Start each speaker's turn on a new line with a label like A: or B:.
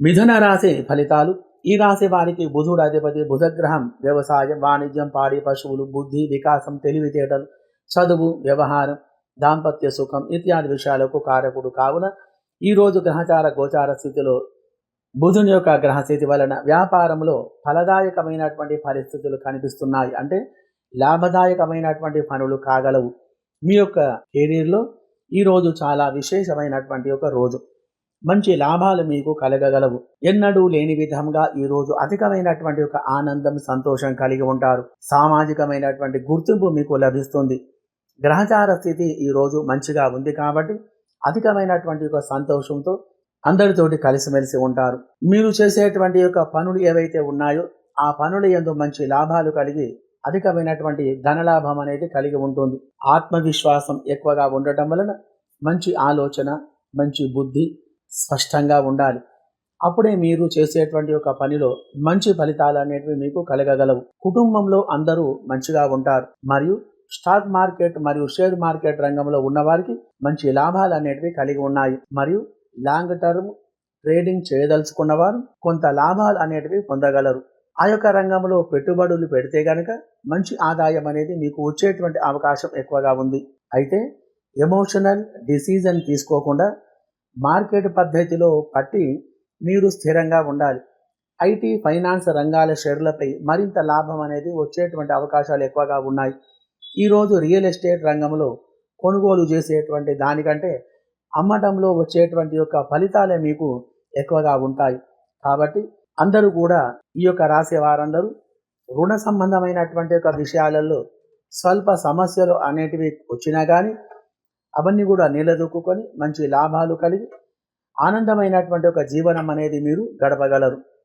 A: మిథున రాశి ఫలితాలు. ఈ రాశి వారికి బుధుడు అధిపతి బుధగ్రహం వ్యవసాయం వాణిజ్యం పాడి పశువులు బుద్ధి వికాసం తెలివితేటలు చదువు వ్యవహారం దాంపత్య సుఖం ఇత్యాది విషయాలకు కారకుడు కావున ఈ రోజు గ్రహచార గోచార స్థితిలో బుధుని యొక్క గ్రహస్థితి వలన వ్యాపారంలో ఫలదాయకమైనటువంటి పరిస్థితులు కనిపిస్తున్నాయి. అంటే లాభదాయకమైనటువంటి పనులు కాగలవు. మీ యొక్క కెరీర్లో ఈరోజు చాలా విశేషమైనటువంటి ఒక రోజు. మంచి లాభాలు మీకు కలగగలవు. ఎన్నడూ లేని విధంగా ఈరోజు అధికమైనటువంటి ఒక ఆనందం సంతోషం కలిగి ఉంటారు. సామాజికమైనటువంటి గుర్తింపు మీకు లభిస్తుంది. గ్రహచార స్థితి ఈరోజు మంచిగా ఉంది కాబట్టి అధికమైనటువంటి ఒక సంతోషంతో అందరితోటి కలిసిమెలిసి ఉంటారు. మీరు చేసేటువంటి యొక్క పనులు ఏవైతే ఉన్నాయో ఆ పనుల ఎందు మంచి లాభాలు కలిగి అధికమైనటువంటి ధనలాభం అనేది కలిగి ఉంటుంది. ఆత్మవిశ్వాసం ఎక్కువగా ఉండటం వలన మంచి ఆలోచన మంచి బుద్ధి స్పష్టంగా ఉండాలి. అప్పుడే మీరు చేసేటువంటి ఒక పనిలో మంచి ఫలితాలు అనేటివి మీకు కలగగలవు. కుటుంబంలో అందరూ మంచిగా ఉంటారు. మరియు స్టాక్ మార్కెట్ మరియు షేర్ మార్కెట్ రంగంలో ఉన్నవారికి మంచి లాభాలు అనేటివి కలిగి ఉన్నాయి. మరియు లాంగ్ టర్మ్ ట్రేడింగ్ చేయదలుచుకున్నవారు కొంత లాభాలు అనేటివి పొందగలరు. ఆ యొక్క రంగంలో పెట్టుబడులు పెడితే గనక మంచి ఆదాయం అనేది మీకు వచ్చేటువంటి అవకాశం ఎక్కువగా ఉంది. అయితే ఎమోషనల్ డిసిజన్ తీసుకోకుండా మార్కెట్ పద్ధతిలో పట్టి మీరు స్థిరంగా ఉండాలి. ఐటీ ఫైనాన్స్ రంగాల షేర్లపై మరింత లాభం అనేది వచ్చేటువంటి అవకాశాలు ఎక్కువగా ఉన్నాయి. ఈరోజు రియల్ ఎస్టేట్ రంగంలో కొనుగోలు చేసేటువంటి దానికంటే అమ్మటంలో వచ్చేటువంటి యొక్క ఫలితాలే మీకు ఎక్కువగా ఉంటాయి. కాబట్టి అందరూ కూడా ఈ యొక్క రాసే వారందరూ రుణ సంబంధమైనటువంటి యొక్క విషయాలలో స్వల్ప సమస్యలు అనేటివి వచ్చినా కానీ అవన్నీ కూడా నిలదొక్కుని మంచి లాభాలు కలిగి ఆనందమైనటువంటి ఒక జీవనం అనేది మీరు గడపగలరు.